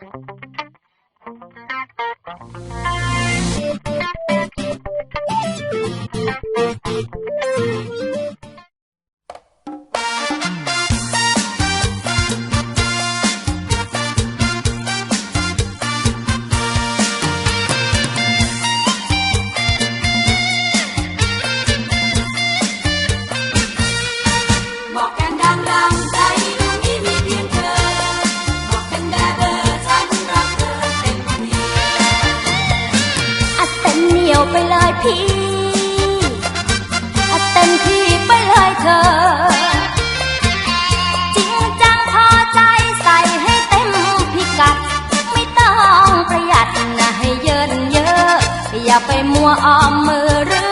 Thank you. อย่าไปมัวออมมือหรือ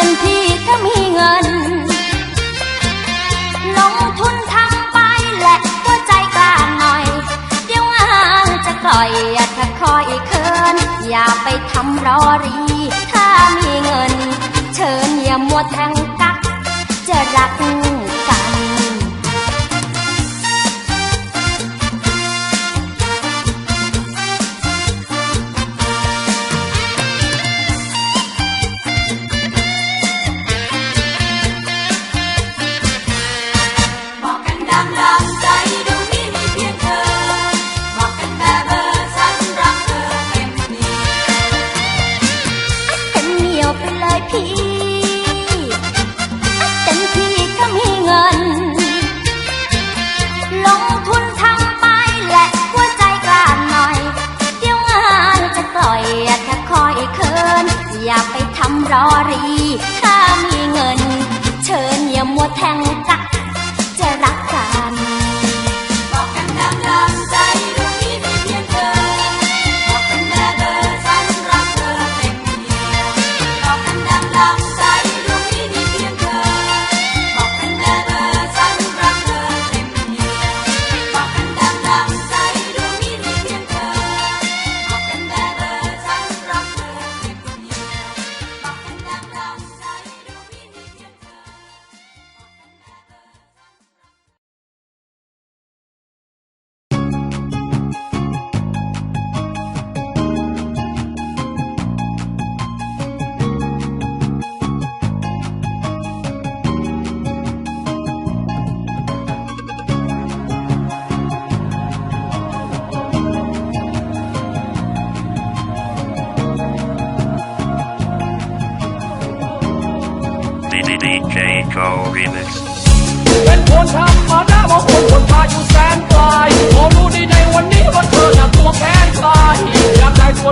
เป็นพี่ถ้ามีเงิน ลงทุนทำไปแหละหัวใจกล้าหน่อย เดี๋ยวอานจะกล่อยอย่าถ้าคอยเคิน อย่าไปทำรอรี ถ้ามีเงิน เชิญอย่ามัวแทงกัก จะรัก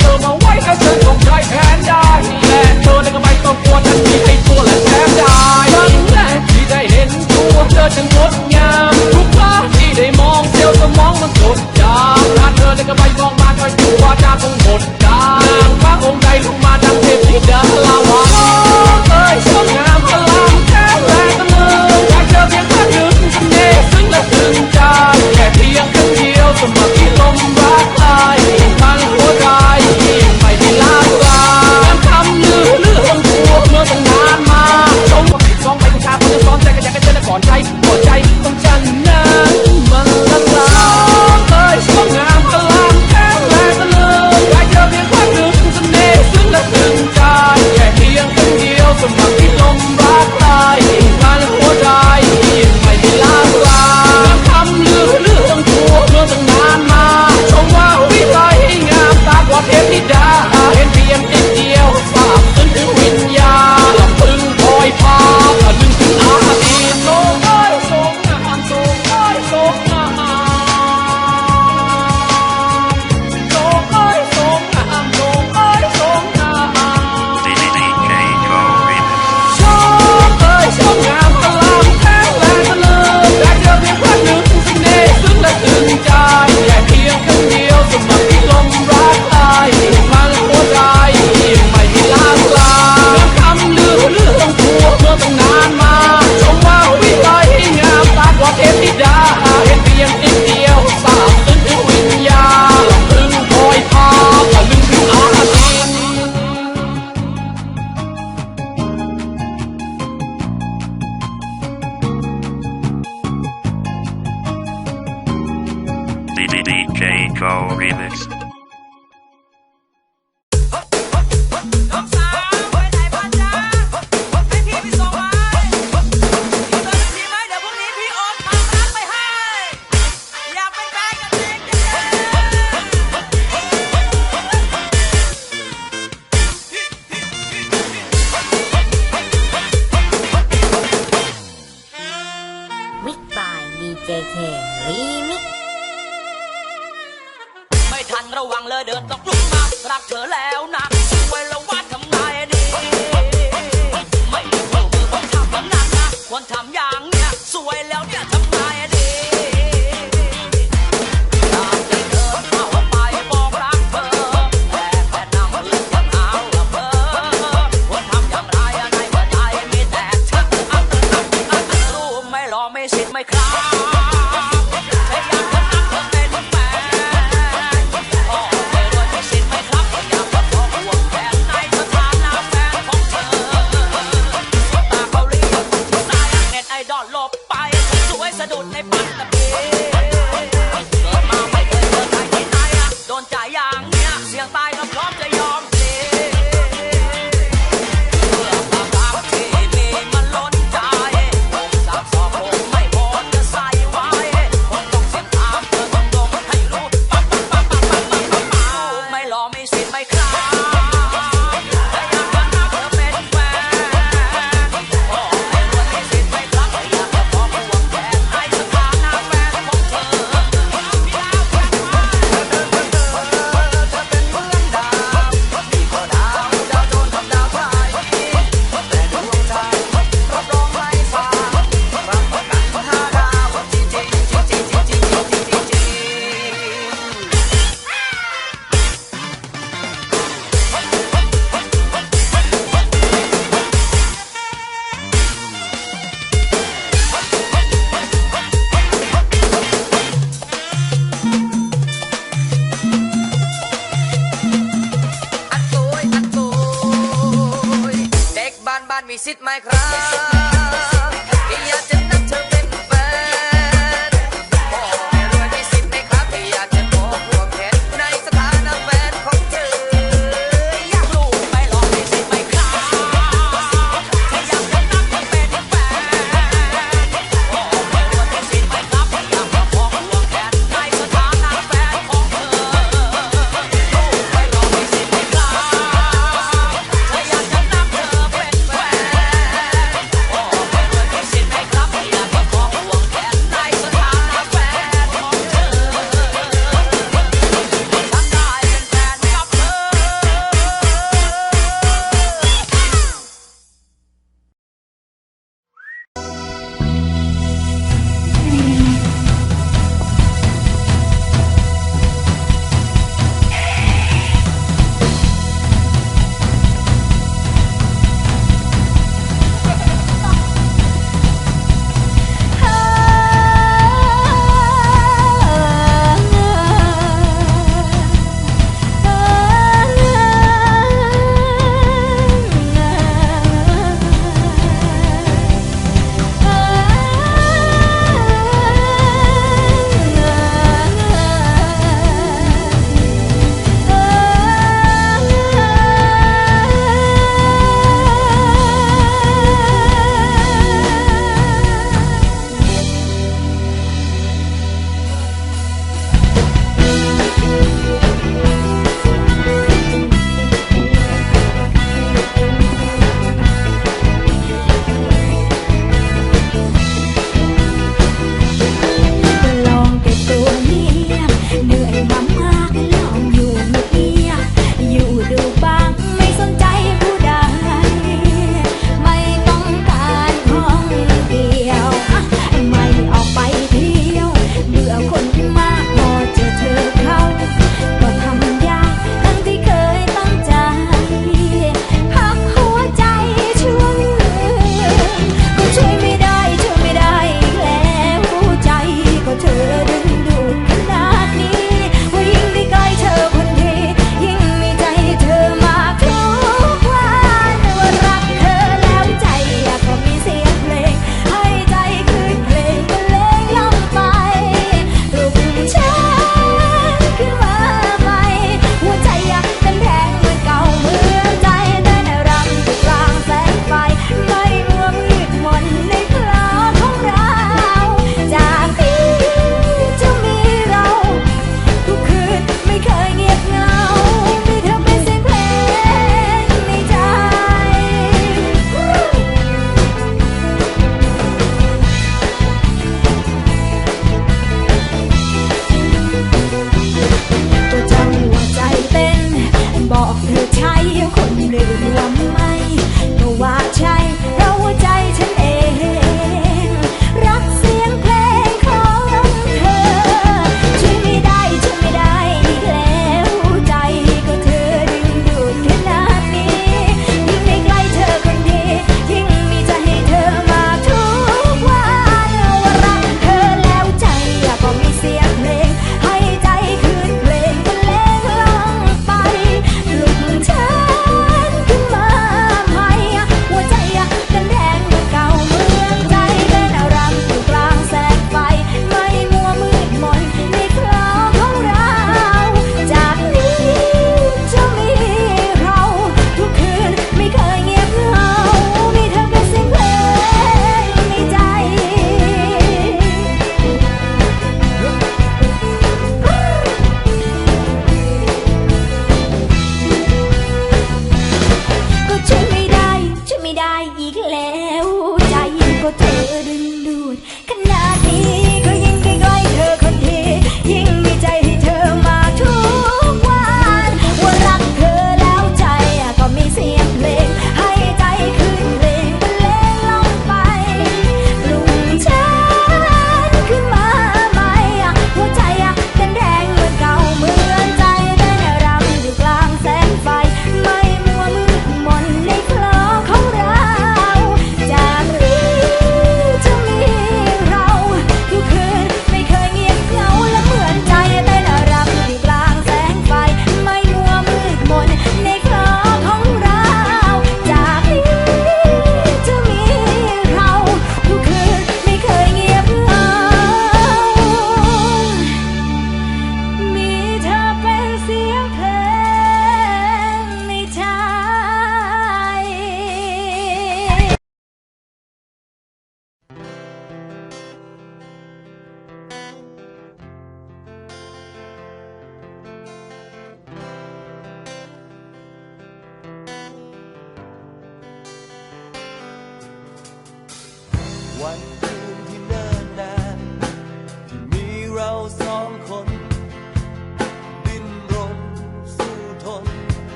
เธอมาไว้ถ้าเธอคงใช้แทนได้แต่เธอในก็ะไมต้องกลัวทันทีให้ตัวและแทนได้ครั้งแรกที่ได้เห็นตัวเธอจึงงดงามทุกครั้งที่ได้มองเซลล์สมองมันสดยาถ้าเธอในก็ะไมมองมาคอยดูว่าจะคงหมดจ้าลพระองค์ใดลงมาดังเทพธิดา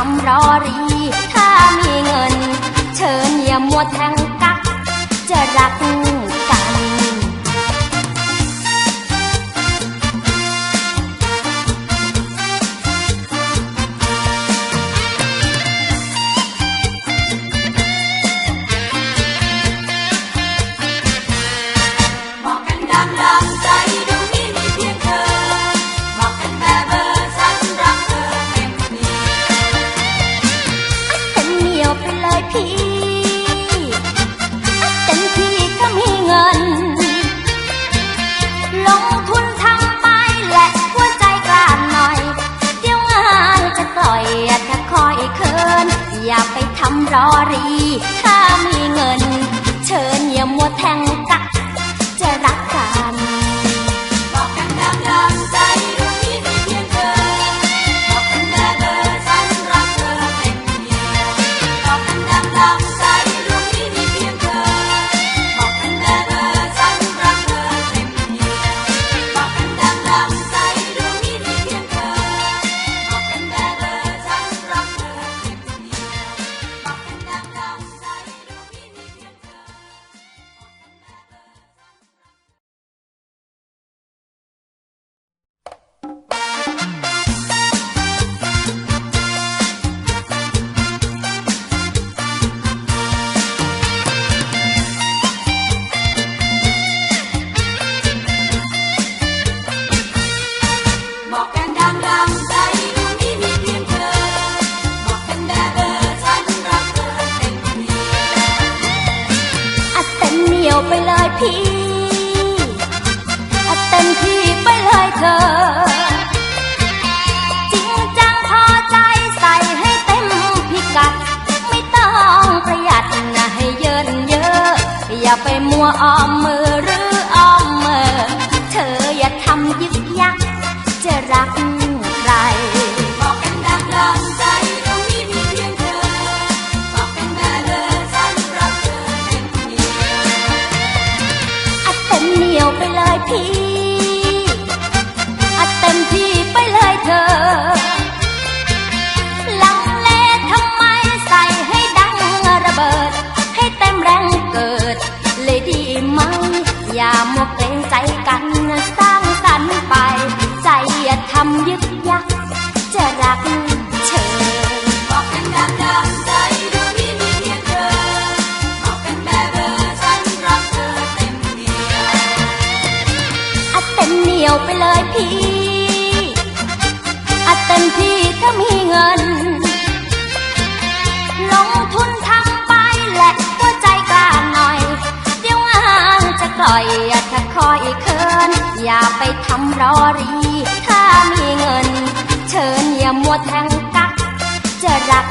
ทำรอรี ถ้ามีเงิน เชิญอย่ามัวแทงกัก จะรักัวอม เยพี่อัดเต็มที่ถ้ามีเงิน ลงทุนทำไปแหละหัวใจกล้าหน่อย เดี๋ยวอ้างจะกล่อยถ้าคอยเคิน อย่าไปทำรอรี ถ้ามีเงิน เชิญอย่ามัวแทงกัก จะรัก